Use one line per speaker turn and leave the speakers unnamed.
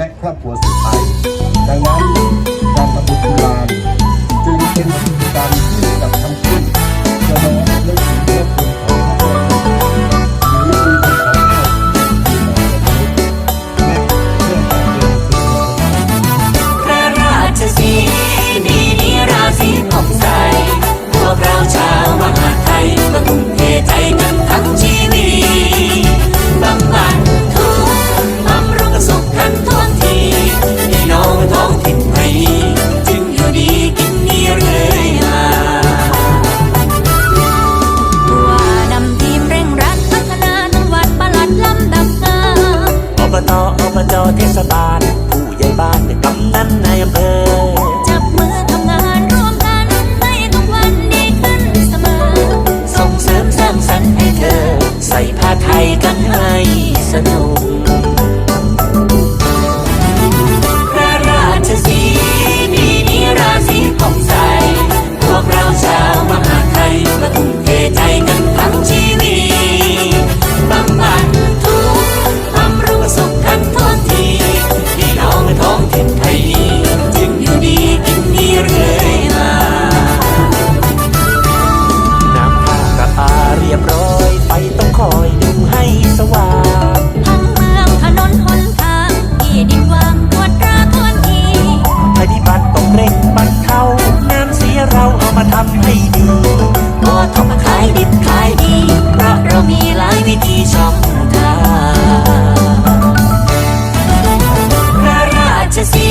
และครอบครัวสืบไปดังนั้นการทำบุญกุลานจึงเป็นำนา
ยอำ
เภ
อ sé